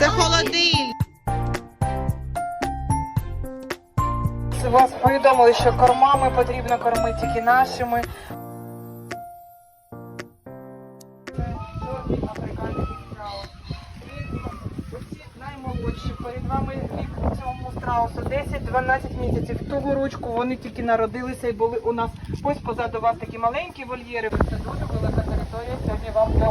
Це холодильник. Вас повідомили, що кормами потрібно кормити тільки нашими. Наймолодші перед вами вік цьому страусу 10-12 місяців. Того ручку вони тільки народилися і були у нас ось позаду вас такі маленькі вольєри. Це дуже велика територія. Сьогодні вам для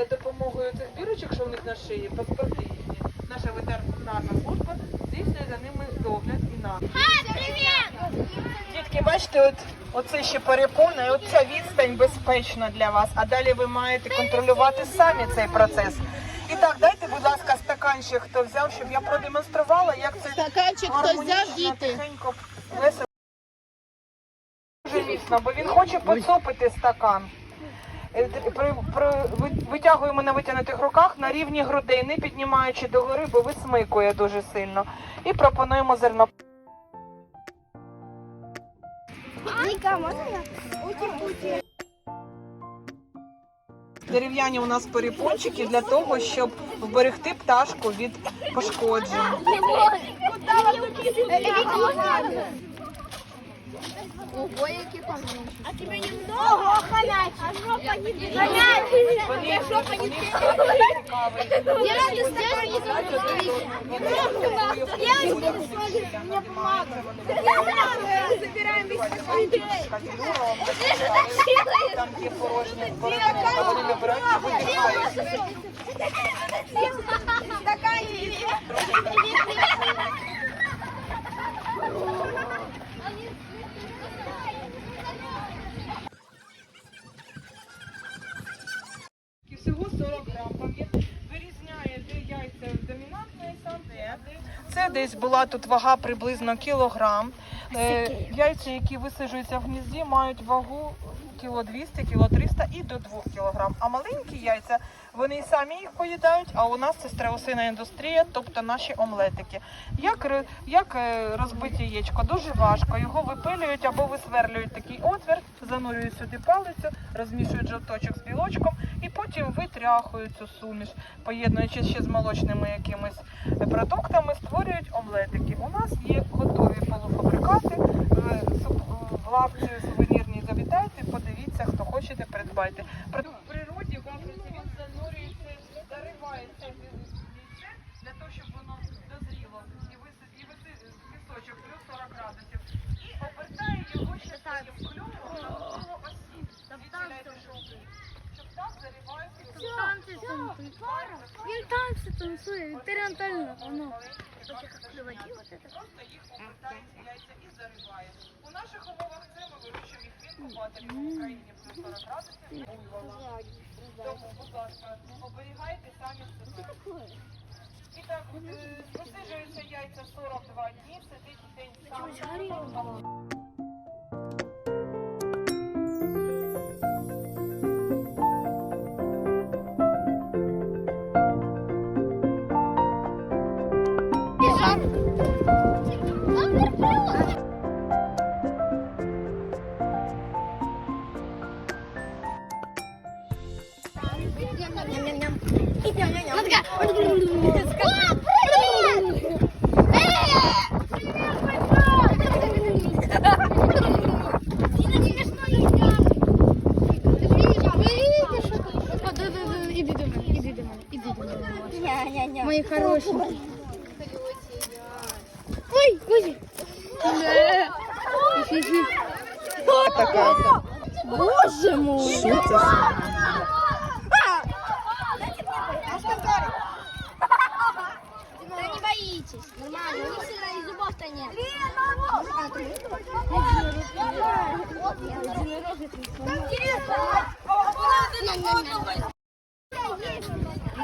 За допомогою цих бірочок, що в них на шиї, паспорти їхні, наша ветеринарна служба здійснює за ними догляд і нагляд. Дітки, бачите, от оце ще перепона, і оця відстань безпечна для вас. А далі ви маєте контролювати самі цей процес. І так, дайте, будь ласка, стаканчик, хто взяв, щоб я продемонструвала, як це Стаканчик хтось взяв, гармонічно, діти. тихенько, весело. Дуже міцно, бо він хоче поцупити стакан. Е, При, при, ви- витягуємо на витягнутих руках на рівні грудей, не піднімаючи догори, бо висмикує дуже сильно. І пропонуємо зерно. Віка, можна я? Дерев'яні у нас перепончики для того, щоб вберегти пташку від пошкоджень. Ого, які пам'ятки. А тебе немного хомяч. А жопа не. Вони, Я жопа не них дуже цікавий. Я не забуду. Девочки, мне помада. Забираем Там є порожні порожні, вони вибирають і видихають. І всього 40 грам. Вирізняє, де яйця домінантної самки. Це десь була тут вага приблизно кілограм. Е, яйця, які висаджуються в гнізді, мають вагу кіло 200, кіло 300 і до 2 кілограм. А маленькі яйця, вони і самі їх поїдають, а у нас це страусина індустрія, тобто наші омлетики. Як, як е, розбити яєчко? Дуже важко. Його випилюють або висверлюють такий отвір, занурюють сюди палицю, розмішують жовточок з білочком потім витряхують цю суміш, поєднуючи ще з молочними якимись продуктами, створюють омлетики. У нас є готові полуфабрикати в лавці сувенірній. Завітайте, подивіться, хто хочете, придбайте. При- В природі в Африці він занурюється, заривається в яйце для того, щоб воно дозріло і висить і висить пісочок плюс 40 градусів. І обертає його ще таким клювом навколо осі. Відділяйте шовки. Щоб так заривається. Танці танцює. Він танці танцює. Експериментально. Воно. Просто їх обертає яйця і зариває. У наших умовах це ми вирощуємо їх в інкубаторі в Україні плюс 40 градусів. буйвола. Тому, будь ласка, оберігайте самі себе. І так, е, висиджуються яйця 42 дні, сидить день сам. Іди до мене, іди до мене, іди до мене. Мої хороші. Ой, ой. Така. Боже мой. Що Нормально. У них сильно и зубов-то нет.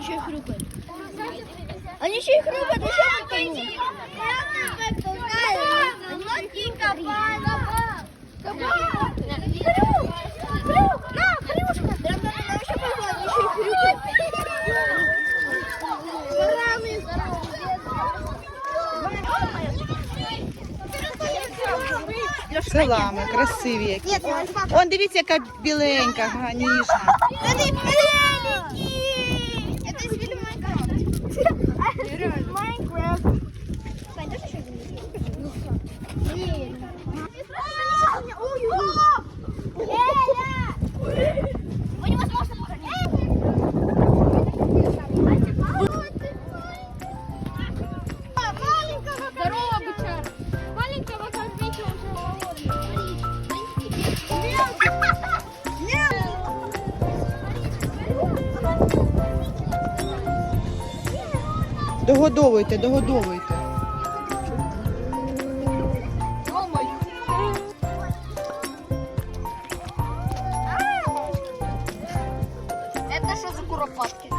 Еще и хрюкает. Они еще и хрюкают, еще Це Селами, красиві які. Он дивіться, яка біленька, ніжна. Догодовуйте, догодовуйте. Это что за куропатки?